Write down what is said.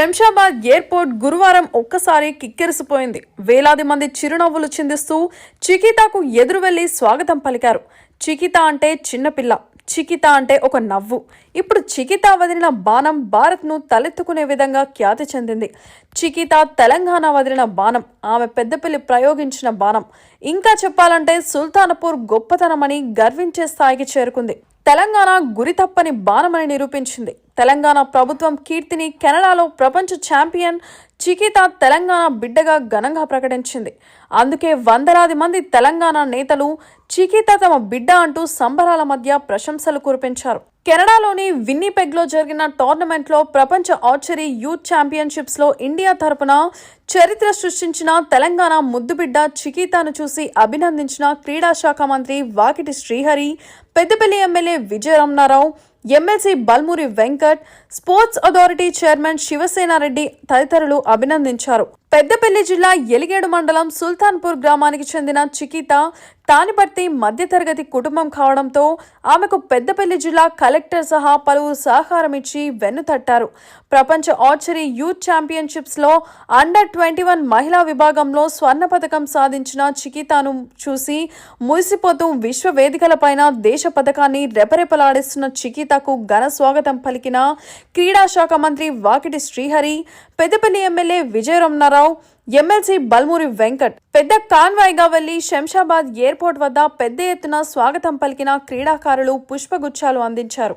Shamshabad airport గురువారం ఒక్కసారి కిక్కిరిసిపోయింది. వేలాది మంది చిరునవ్వులు చిందిస్తూ చికితాకు ఎదురు వెళ్ళి స్వాగతం పలికారు. చికిత అంటే చిన్నపిల్ల చికిత అంటే ఒక నవ్వు. ఇప్పుడు చికిత వదిలిన బాణం భారత్ను తలెత్తుకునే విధంగా ఖ్యాతి చెందింది. చికిత తెలంగాణ వదిలిన బాణం ఆమె పెద్దపల్లి ప్రయోగించిన బాణం. ఇంకా చెప్పాలంటే సుల్తానపూర్ గొప్పతనమని గర్వించే స్థాయికి చేరుకుంది. తెలంగాణ గురి తప్పని బాణమని నిరూపించింది. తెలంగాణ ప్రభుత్వం కీర్తిని కెనడాలో ప్రపంచ ఛాంపియన్ చికిత తెలంగాణ బిడ్డగా ఘనంగా ప్రకటించింది. అందుకే వందలాది మంది తెలంగాణ నేతలు చికిత తమ బిడ్డ అంటూ సంబరాల మధ్య ప్రశంసలు కురిపించారు. కెనడాలోని విన్నీపెగ్లో జరిగిన టోర్నమెంట్లో ప్రపంచ ఆర్చరీ యూత్ ఛాంపియన్షిప్స్లో ఇండియా తరపున చరిత్ర సృష్టించిన తెలంగాణ ముద్దుబిడ్డ చికితాను చూసి అభినందించిన క్రీడా శాఖ మంత్రి Vakiti Srihari Peddapalli MLA Vijaya Ramanarao MLC Balmuri Venkat sports authority chairman Shivasena Reddy తదితరులు అభినందించారు. పెద్దపల్లి జిల్లా ఎలిగేడు మండలం సుల్తాన్పూర్ గ్రామానికి చెందిన చికిత తానిపర్తి మధ్యతరగతి కుటుంబం కావడంతో ఆమెకు పెద్దపల్లి జిల్లా కలెక్టర్ సహా పలువురు సహకారం ఇచ్చి వెన్నుతట్టారు ప్రపంచ ఆర్చరీ యూత్ ఛాంపియన్షిప్స్లో అండర్ ట్వంటీ వన్ మహిళా విభాగంలో స్వర్ణ పథకం సాధించిన చికితాను చూసి మురిసిపోతూ విశ్వ వేదికలపైన దేశ పథకాన్ని రెపరెపలాడిస్తున్న చికితకు ఘన స్వాగతం పలికిన క్రీడా శాఖ మంత్రి వాకిటి శ్రీహరి పెద్దపల్లి ఎమ్మెల్యే విజయరమణారావు ఎమ్మెల్సీ బల్మూరి వెంకట్ పెద్ద కాన్వాయ్గా వెళ్ళి శంషాబాద్ ఎయిర్పోర్ట్ వద్ద పెద్ద ఎత్తున స్వాగతం పలికిన క్రీడాకారులు పుష్పగుచ్చాలు అందించారు.